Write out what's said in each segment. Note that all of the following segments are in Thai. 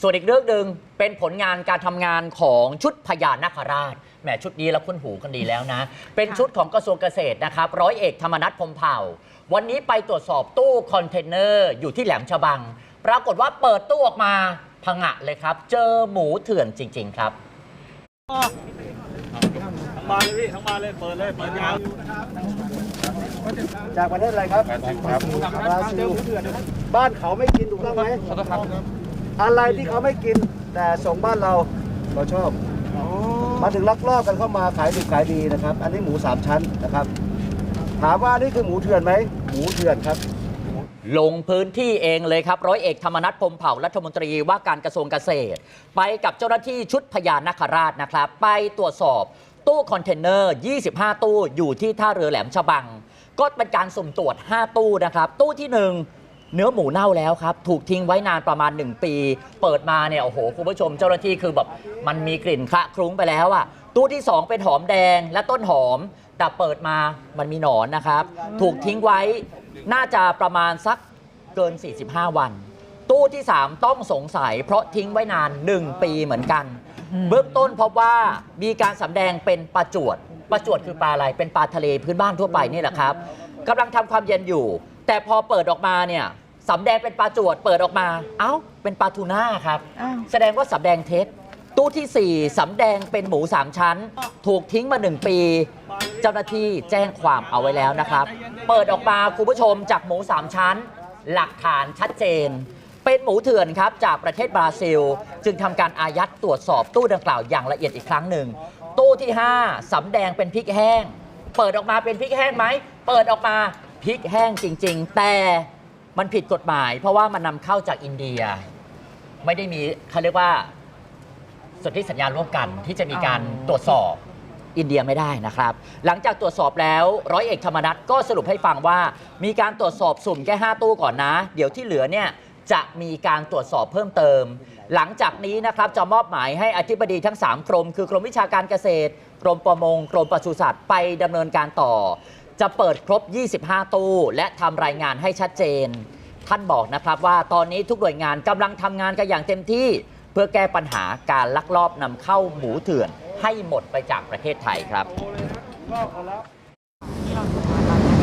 ส่วนอีกเรื่องหนึ่งเป็นผลงานการทำงานของชุดพญานาคราชแหมชุดนี้แล้วคุ้นหูกันดีแล้วนะ เป็นชุดของกระทรวงเกษตรนะครับ ร้อยเอกธรรมนัฐพรหมเผ่า วันนี้ไปตรวจสอบตู้คอนเทนเนอร์อยู่ที่แหลมฉบัง ปรากฏว่าเปิดตู้ออกมาพังะเลยครับ เจอหมูเถื่อนจริง ๆ ครับ ทั้งบานเลยพี่ทั้งบานเลยเปิดเลยเปิดยาวจากประเทศอะไรครับ ครับบราซิลบ้านเขาไม่กินถูกต้องไหม อะไรที่เขาไม่กิน แต่ส่งบ้านเราเราชอบ มาถึงลักลอบกันเข้ามาขายดิบขายดีนะครับ อันนี้หมูสามชั้นนะครับ ถามว่านี่คือหมูเถื่อนไหมหมูเถื่อนครับลงพื้นที่เองเลยครับ ร้อยเอกธรรมนัฐพรหมเผ่ารัฐมนตรีว่าการกระทรวงเกษตร ไปกับเจ้าหน้าที่ชุดพญานาคราชนะครับ ไปตรวจสอบตู้คอนเทนเนอร์ 25 ตู้อยู่ที่ท่าเรือแหลมฉบัง ก็เป็นการสุ่มตรวจ 5 ตู้นะครับ ตู้ที่ 1 เนื้อหมูเน่าแล้วครับ ถูกทิ้งไว้นานประมาณ 1 ปี เปิดมาเนี่ยโอ้โหคุณผู้ชมเจ้าหน้าที่คือแบบมันมีกลิ่นคละคลุ้งไปแล้วอะตู้ที่ 2 เป็นหอมแดงและต้นหอม แต่เปิดมามันมีหนอนนะครับ ถูกทิ้งไว้น่าจะประมาณสักเกิน 45 วัน ตู้ที่ 3 ต้องสงสัย เพราะทิ้งไว้นาน 1 ปีเหมือนกัน เบื้องต้นพบว่ามีการสำแดงเป็นปลาจวดปลาจวดคือปลาอะไรเป็นปลาทะเลพื้นบ้านทั่วไปนี่แหละครับกำลังทำความเย็นอยู่ แต่พอเปิดออกมาเนี่ย สำแดงเป็นปลาจวดเปิดออกมา เอ้า เป็นปลาทูน่าครับ อ้าว แสดงว่าสำแดงเท็จ ตู้ทีสี่ 4สำแดงเป็นหมู 3 ชั้น ถูกทิ้งมา 1 ปี เจ้าหน้าที่แจ้งความเอาไว้แล้วนะครับ เปิดออกมาคุณผู้ชมจากหมู 3 ชั้น หลักฐานชัดเจน เป็นหมูเถื่อนครับจากประเทศบราซิล จึงทำการอายัดตรวจสอบตู้ดังกล่าวอย่างละเอียดอีกครั้งหนึ่ง ตู้ที่ 5สำแดงเป็นพริกแห้ง เปิดออกมาเป็นพริกแห้งไหม เปิดออกมาพริกแห้งจริง ๆ แต่ มันผิดกฎหมาย เพราะว่ามันนำเข้าจากอินเดีย ไม่ได้มีเขาเรียกว่าสนธิสัญญาร่วมกันที่จะมีการตรวจสอบอินเดียไม่ได้นะครับ หลังจากตรวจสอบแล้วร้อยเอกธรรมนัฐก็สรุปให้ฟังว่า มีการตรวจสอบสุ่มแค่ 5 ตู้ก่อนนะ เดี๋ยวที่เหลือเนี่ยจะมีการตรวจสอบเพิ่มเติม หลังจากนี้นะครับจะมอบหมายให้อธิบดีทั้ง 3 กรม คือกรมวิชาการเกษตร กรมประมง กรมปศุสัตว์ไปดำเนินการต่อ จะเปิดครบ 25 ตู้ และทำรายงานให้ชัดเจน ท่านบอกนะครับว่าตอนนี้ทุกหน่วยงานกำลังทำงานกันอย่างเต็มที่ เพื่อแก้ปัญหาการลักลอบนำเข้าหมูเถื่อนให้หมดไปจากประเทศไทยครับ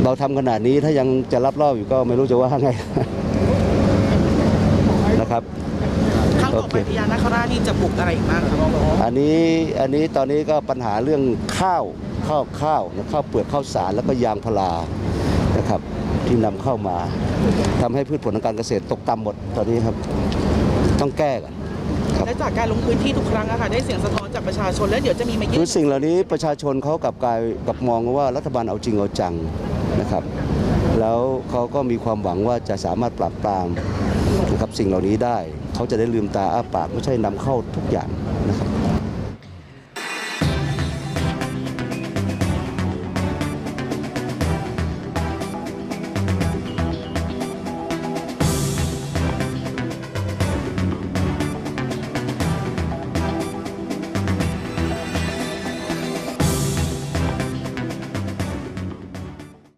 เราทำขนาดนี้ถ้ายังจะรับรอบอยู่ก็ไม่รู้จะว่าไง นะครับครั้งต่อไปโอเคพญานาคราชนี่จะปลุกอะไรอีกบ้างครับอันนี้อันนี้ตอนนี้ก็ปัญหาเรื่องข้าว ข้าวข้าวนะข้าวเปลือกข้าวสารแล้วก็ยางพารานะครับที่นำเข้ามาทำให้พืชผลทางการเกษตรตกต่ำหมดตอนนี้ครับต้องแก้กันครับและจากการลงพื้นที่ทุกครั้งอะค่ะได้เสียงสะท้อนจากประชาชนและเดี๋ยวจะมีมายื่คือนสิ่งเหล่านี้ประชาชนเขากลับกลายกลับมองว่ารัฐบาลเอาจริงเอาจังนะครับ แล้วเขาก็มีความหวังว่าจะสามารถปราบปรามนะครับสิ่งเหล่านี้ได้ เขาจะได้ลืมตาอ้าปากไม่ใช่นำเข้าทุกอย่างนะครับ